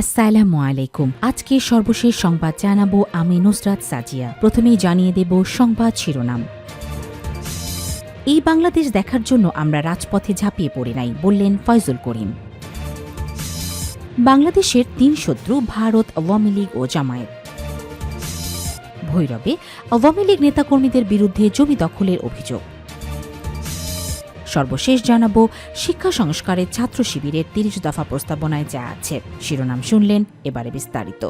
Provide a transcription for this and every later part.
আসসালামু আলাইকুম। আজকে সর্বশেষ সংবাদ জানাব আমি নুসরাত সাজিয়া। প্রথমেই জানিয়ে দেব সংবাদ শিরোনাম। এই বাংলাদেশ দেখার জন্য আমরা রাজপথে ঝাঁপিয়ে পড়ি নাই, বললেন ফয়জুল করিম। বাংলাদেশের তিন শত্রু ভারত, আওয়ামী লীগ ও জামায়াত। ভৈরবে আওয়ামী লীগ নেতাকর্মীদের বিরুদ্ধে জমি দখলের অভিযোগ। সর্বশেষ জানাব, শিক্ষা সংস্কারের ছাত্র শিবিরের তিরিশ দফা প্রস্তাবনায় যা আছে। শিরোনাম শুনলেন এবারে বিস্তারিত।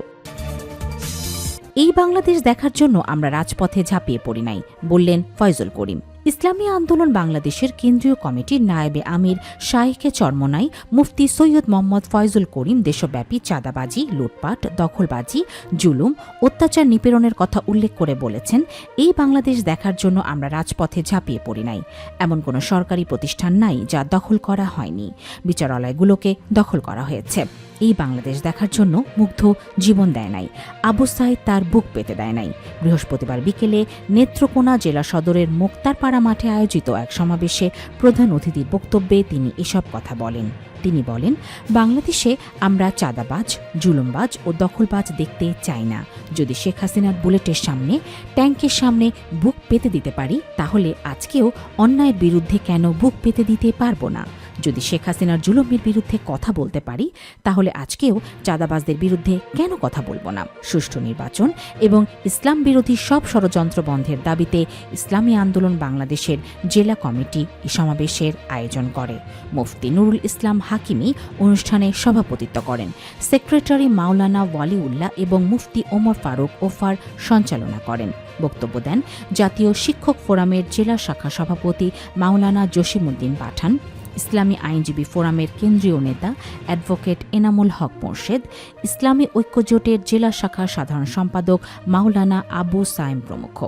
এই বাংলাদেশ দেখার জন্য আমরা রাজপথে ঝাঁপিয়ে পড়ি নাই, বললেন ফয়জল করিম। ইসলামী আন্দোলন বাংলাদেশের কেন্দ্রীয় কমিটির নায়েবে আমির শাইখে চরমনাই, মুফতি সৈয়দ মোহাম্মদ ফয়জুল করিম, দেশব্যাপী চাঁদাবাজি, লুটপাট, দখলবাজি, জুলুম, অত্যাচার নিপীড়নের কথা উল্লেখ করে বলেছেন, এই বাংলাদেশ দেখার জন্য আমরা রাজপথে ঝাঁপিয়ে পড়ি নাই। এমন কোনো সরকারি প্রতিষ্ঠান নাই যা দখল করা হয়নি। বিচারালয়গুলোকে দখল করা হয়েছে। এই বাংলাদেশ দেখার জন্য মুগ্ধ জীবন দেয় নাই। আবু সাইদ তার বুক পেতে দেয় নাই। বৃহস্পতিবার বিকেলে নেত্রকোনা জেলা সদরের মোক্তারপাড়া মাঠে আয়োজিত এক সমাবেশে প্রধান অতিথির বক্তব্যে তিনি এসব কথা বলেন। তিনি বলেন, বাংলাদেশে আমরা চাঁদাবাজ, জুলুমবাজ ও দখলবাজ দেখতে চাই না। যদি শেখ হাসিনার বুলেটের সামনে ট্যাঙ্কের সামনে বুক পেতে দিতে পারি, তাহলে আজকেও অন্যায়ের বিরুদ্ধে কেন বুক পেতে দিতে পারব না? যদি শেখ হাসিনার জুলুমের বিরুদ্ধে কথা বলতে পারি, তাহলে আজকেও চাঁদাবাজদের বিরুদ্ধে কেন কথা বলব না? সুষ্ঠু নির্বাচন এবং ইসলাম বিরোধী সব ষড়যন্ত্র বন্ধের দাবিতে ইসলামী আন্দোলন বাংলাদেশের জেলা কমিটি সমাবেশের আয়োজন করে। মুফতি নুরুল ইসলাম হাকিমি অনুষ্ঠানে সভাপতিত্ব করেন। সেক্রেটারি মাওলানা ওয়ালিউল্লাহ এবং মুফতি ওমর ফারুক ওফার সঞ্চালনা করেন। বক্তব্য দেন জাতীয় শিক্ষক ফোরামের জেলা শাখা সভাপতি মাওলানা জসিমুদ্দিন পাঠান। ইসলামী আইনজীবী ফোরামের কেন্দ্রীয় নেতা অ্যাডভোকেট এনামুল হক মোর্শেদ, ইসলামী ঐক্যজোটের জেলা শাখার সাধারণ সম্পাদক মাওলানা আবু সাইম প্রমুখ।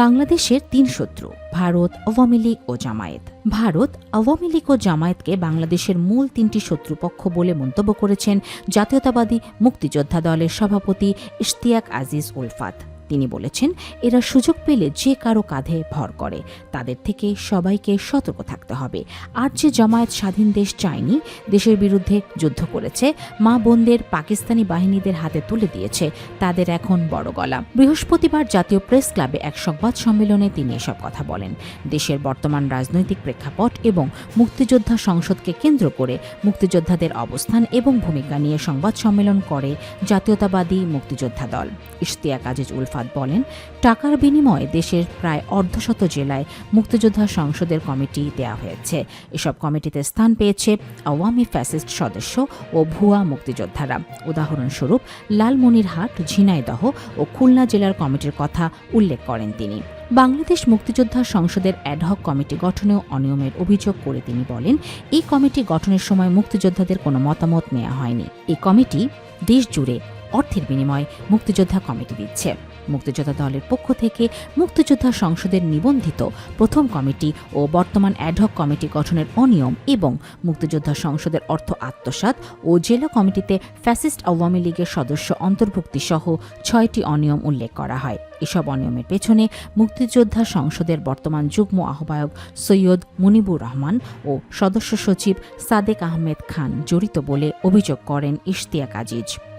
বাংলাদেশের তিন শত্রু, ভারত, আওয়ামী লীগ ও জামায়াত। ভারত, আওয়ামী লীগ ও জামায়াতকে বাংলাদেশের মূল তিনটি শত্রুপক্ষ বলে মন্তব্য করেছেন জাতীয়তাবাদী মুক্তিযোদ্ধা দলের সভাপতি ইশতিয়াক আজিজ উলফাত তিনি বলেছেন, এরা সুযোগ পেলে যে কারও কাঁধে ভর করে। তাদের থেকে সবাইকে সতর্ক থাকতে হবে। আর যে জামায়াত স্বাধীন দেশ চায়নি, দেশের বিরুদ্ধে যুদ্ধ করেছে, মা বোনদের পাকিস্তানি বাহিনীদের হাতে তুলে দিয়েছে, তাদের এখন বড় গলা। বৃহস্পতিবার জাতীয় প্রেস ক্লাবে এক সংবাদ সম্মেলনে তিনি এসব কথা বলেন। দেশের বর্তমান রাজনৈতিক প্রেক্ষাপট এবং মুক্তিযোদ্ধা সংসদকে কেন্দ্র করে মুক্তিযোদ্ধাদের অবস্থান এবং ভূমিকা নিয়ে সংবাদ সম্মেলন করে জাতীয়তাবাদী মুক্তিযোদ্ধা দল। ইশতিয়া ইশতিয়াক আজিজ উলফাত বলেন, টাকার বিনিময়ে দেশের প্রায় অর্ধশত জেলায় মুক্তিযোদ্ধা সংসদের কমিটি দেওয়া হয়েছে। এসব কমিটিতে স্থান পেয়েছে আওয়ামী ফ্যাসিস্ট সদস্য ও ভুয়া মুক্তিযোদ্ধারা। উদাহরণস্বরূপ, লালমনিরহাট, ঝিনাইদহ ও খুলনা জেলার কমিটির কথা উল্লেখ করেন তিনি। বাংলাদেশ মুক্তিযোদ্ধা সংসদের অ্যাডহক কমিটি গঠনেও অনিয়মের অভিযোগ করে তিনি বলেন, এই কমিটি গঠনের সময় মুক্তিযোদ্ধাদের কোনো মতামত নেওয়া হয়নি। এই কমিটি দেশ জুড়ে অর্থের বিনিময়ে মুক্তিযোদ্ধা কমিটি দিচ্ছে। মুক্তিযোদ্ধা দলের পক্ষ থেকে মুক্তিযোদ্ধা সংসদের নিবন্ধিত প্রথম কমিটি ও বর্তমান অ্যাডহক কমিটি গঠনের অনিয়ম এবং মুক্তিযোদ্ধা সংসদের অর্থ আত্মসাত ও জেলা কমিটিতে ফ্যাসিস্ট আওয়ামী লীগের সদস্য অন্তর্ভুক্তি সহ ছয়টি অনিয়ম উল্লেখ করা হয়। এসব অনিয়মের পেছনে মুক্তিযোদ্ধা সংসদের বর্তমান যুগ্ম আহ্বায়ক সৈয়দ মুনিবুর রহমান ও সদস্য সচিব সাদেক আহমেদ খান জড়িত বলে অভিযোগ করেন ইশতিয়াক আজিজ।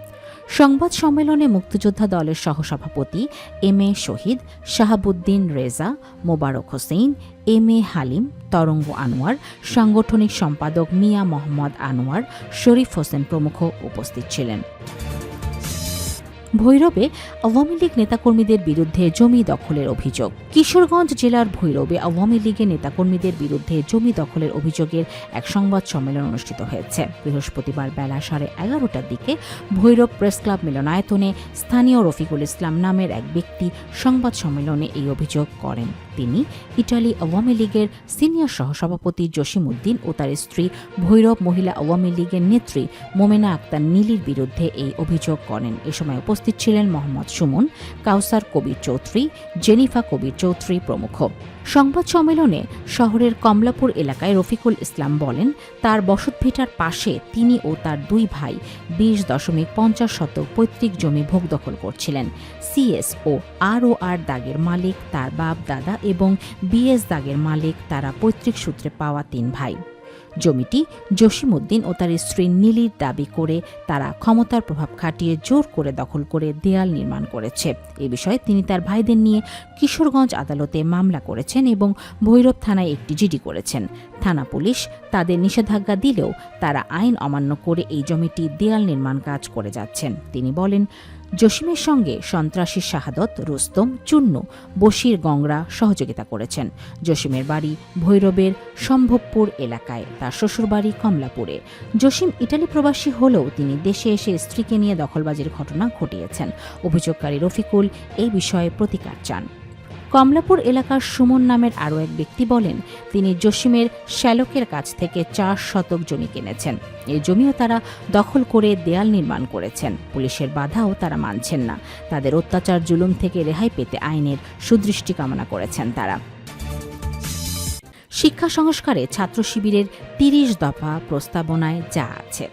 সংবাদ সম্মেলনে মুক্তিযোদ্ধা দলের সহসভাপতি M A Shahid, Shahabuddin Reza, Mobarak Hossain M A Halim, Taranga Anwar, সাংগঠনিক সম্পাদক মিয়া মোহাম্মদ আনোয়ার, শরীফ হোসেন প্রমুখ উপস্থিত ছিলেন। ভৈরবে আওয়ামী লীগ নেতাকর্মীদের বিরুদ্ধে জমি দখলের অভিযোগ। কিশোরগঞ্জ জেলার ভৈরবে আওয়ামী লীগের নেতাকর্মীদের বিরুদ্ধে জমি দখলের অভিযোগের এক সংবাদ সম্মেলন অনুষ্ঠিত হয়েছে। বৃহস্পতিবার বেলা সাড়ে এগারোটার দিকে ভৈরব প্রেস ক্লাব মিলনায়তনে স্থানীয় রফিকুল ইসলাম নামের এক ব্যক্তি সংবাদ সম্মেলনে এই অভিযোগ করেন। তিনি ইটালি আওয়ামী লীগের সিনিয়র সহসভাপতি জসিমউদ্দিন ও তার স্ত্রী ভৈরব মহিলা আওয়ামী লীগের নেত্রী মোমেনা আক্তার নীলির বিরুদ্ধে এই অভিযোগ করেন। এ সময় উপস্থিত ছিলেন মোহাম্মদ সুমন, কাউসার কবির চৌধুরী, জেনিফা কবির চৌধুরী প্রমুখ। সংবাদ সম্মেলনে শহরের কমলাপুর এলাকায় রফিকুল ইসলাম বলেন, তার বসতভিটার পাশে তিনি ও তার দুই ভাই বিশ দশমিক পঞ্চাশ শত পৈতৃক জমি ভোগ দখল করছিলেন। সিএস ও আর ও আর দাগের মালিক তার বাপ, দাদা এবং বিএস দাগের মালিক তারা পৈতৃক সূত্রে পাওয়া তিন ভাই। জমিটি জসিমউদ্দিন ও তার স্ত্রী নীলির দাবি করে তারা ক্ষমতার প্রভাব খাটিয়ে জোর করে দখল করে দেয়াল নির্মাণ করেছে। এ বিষয়ে তিনি তার ভাইদের নিয়ে কিশোরগঞ্জ আদালতে মামলা করেছেন এবং ভৈরব থানায় একটি জিডি করেছেন। থানা পুলিশ তাদের নিষেধাজ্ঞা দিলেও তারা আইন অমান্য করে এই জমিটি দেয়াল নির্মাণ কাজ করে যাচ্ছেন। তিনি বলেন জসিমের সঙ্গে সন্ত্রাসী শাহাদত, রুস্তম, চুন্নু বসির গংরা সহযোগিতা করেছেন। জসিমের বাড়ি ভৈরবের সম্ভবপুর এলাকায়, তার শ্বশুরবাড়ি কমলাপুরে। জসিম ইটালি প্রবাসী হলেও তিনি দেশে এসে স্ত্রীকে নিয়ে দখলবাজির ঘটনা ঘটিয়েছেন। অভিযোগকারী রফিকুল এই বিষয়ে প্রতিকার চান। কমলাপুর এলাকার সুমন নামের আরও এক ব্যক্তি বলেন, তিনি জসিমের শ্যালকের কাছ থেকে চার শতক জমি কিনেছেন। এই জমিও তারা দখল করে দেয়াল নির্মাণ করেছেন। পুলিশের বাধাও তারা মানছেন না। তাদের অত্যাচার জুলুম থেকে রেহাই পেতে আইনের সুদৃষ্টি কামনা করেছেন তারা। শিক্ষা সংস্কারে ছাত্র শিবিরের তিরিশ দফা প্রস্তাবনায় যা আছে।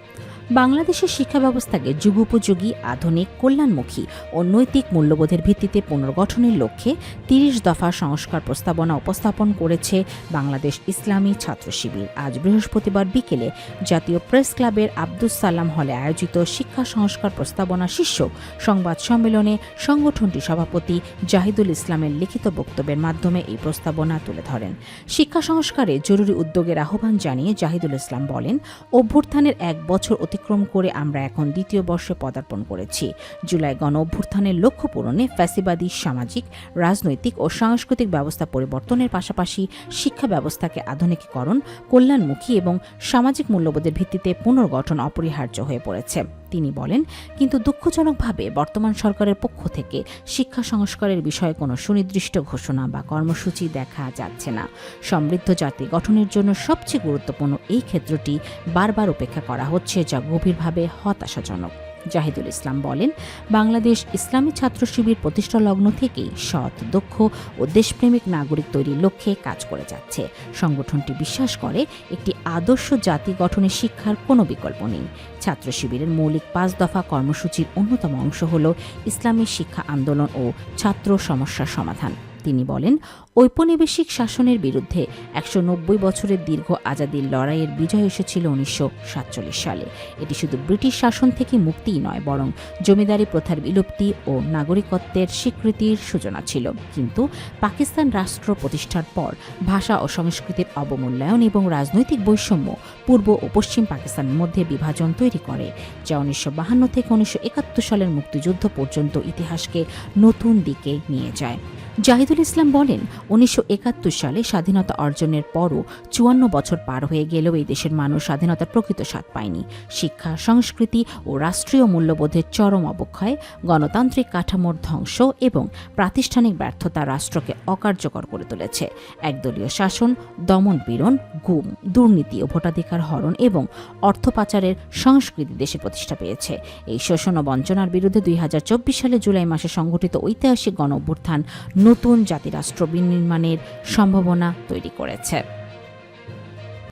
বাংলাদেশের শিক্ষা ব্যবস্থাকে যুগোপযোগী, আধুনিক, কল্যাণমুখী ও নৈতিক মূল্যবোধের ভিত্তিতে পুনর্গঠনের লক্ষ্যে তিরিশ দফা সংস্কার প্রস্তাবনা উপস্থাপন করেছে বাংলাদেশ ইসলামী ছাত্র শিবির। আজ বৃহস্পতিবার বিকেলে জাতীয় প্রেস ক্লাবের আব্দুস সালাম হলে আয়োজিত শিক্ষা সংস্কার প্রস্তাবনা শীর্ষক সংবাদ সম্মেলনে সংগঠনটির সভাপতি জাহিদুল ইসলামের লিখিত বক্তব্যের মাধ্যমে এই প্রস্তাবনা তুলে ধরেন। শিক্ষা সংস্কারে জরুরি উদ্যোগের আহ্বান জানিয়ে জাহিদুল ইসলাম বলেন, অভ্যুত্থানের এক বছর অতিক্রম করে আমরা এখন দ্বিতীয় বর্ষে পদার্পণ করেছি। জুলাই গণ অভ্যুত্থানের লক্ষ্য পূরণে ফ্যাসিবাদী, সামাজিক, রাজনৈতিক ও সাংস্কৃতিক ব্যবস্থা পরিবর্তনের পাশাপাশি শিক্ষা ব্যবস্থাকে আধুনিকীকরণ, কল্যাণমুখী এবং সামাজিক মূল্যবোধের ভিত্তিতে পুনর্গঠন অপরিহার্য হয়ে পড়েছে। তিনি বলেন, কিন্তু দুঃখজনকভাবে বর্তমান সরকারের পক্ষ থেকে শিক্ষা সংস্কারের বিষয়ে কোনো সুনির্দিষ্ট ঘোষণা বা কর্মসূচি দেখা যাচ্ছে না। সমৃদ্ধ জাতি গঠনের জন্য সবচেয়ে গুরুত্বপূর্ণ এই ক্ষেত্রটি বারবার উপেক্ষা করা হচ্ছে যা গভীরভাবে হতাশাজনক। জাহিদুল ইসলাম বলেন, বাংলাদেশ ইসলামী ছাত্র শিবির প্রতিষ্ঠা লগ্ন থেকেই সৎ, দক্ষ ও দেশপ্রেমিক নাগরিক তৈরির লক্ষ্যে কাজ করে যাচ্ছে। সংগঠনটি বিশ্বাস করে, একটি আদর্শ জাতি গঠনে শিক্ষার কোনো বিকল্প নেই। ছাত্র শিবিরের মৌলিক পাঁচ দফা কর্মসূচির অন্যতম অংশ হল ইসলামী শিক্ষা আন্দোলন ও ছাত্র সমস্যার সমাধান। তিনি বলেন, ঔপনিবেশিক শাসনের বিরুদ্ধে একশো নব্বই বছরের দীর্ঘ আজাদির লড়াইয়ের বিজয় এসেছিল উনিশশো সাতচল্লিশ সালে। এটি শুধু ব্রিটিশ শাসন থেকে মুক্তিই নয়, বরং জমিদারি প্রথার বিলুপ্তি ও নাগরিকত্বের স্বীকৃতির সূচনা ছিল। কিন্তু পাকিস্তান রাষ্ট্র প্রতিষ্ঠার পর ভাষা ও সংস্কৃতির অবমূল্যায়ন এবং রাজনৈতিক বৈষম্য পূর্ব ও পশ্চিম পাকিস্তানের মধ্যে বিভাজন তৈরি করে, যা উনিশশো থেকে উনিশশো একাত্তর সালের মুক্তিযুদ্ধ পর্যন্ত ইতিহাসকে নতুন দিকে নিয়ে যায়। জাহিদুল ইসলাম বলেন, উনিশশো একাত্তর সালে স্বাধীনতা অর্জনের পরও চুয়ান্ন বছর পার হয়ে গেলেও এই দেশের মানুষ স্বাধীনতার প্রকৃত স্বাদ পায়নি। শিক্ষা, সংস্কৃতি ও রাষ্ট্রীয় মূল্যবোধের চরম অবক্ষয়, গণতান্ত্রিক কাঠামোর ধ্বংস এবং প্রাতিষ্ঠানিক ব্যর্থতা রাষ্ট্রকে অকার্যকর করে তুলেছে। একদলীয় শাসন, দমন পীড়ন, গুম, দুর্নীতি ও ভোটাধিকার হরণ এবং অর্থ পাচারের সংস্কৃতি দেশে প্রতিষ্ঠা পেয়েছে। এই শোষণ ও বঞ্চনার বিরুদ্ধে দুই হাজার চব্বিশ সালে জুলাই মাসে সংঘটিত ঐতিহাসিক গণ অভ্যুত্থান নতুন জাতিরাষ্ট্র বিনির্মাণের সম্ভাবনা তৈরি করেছে।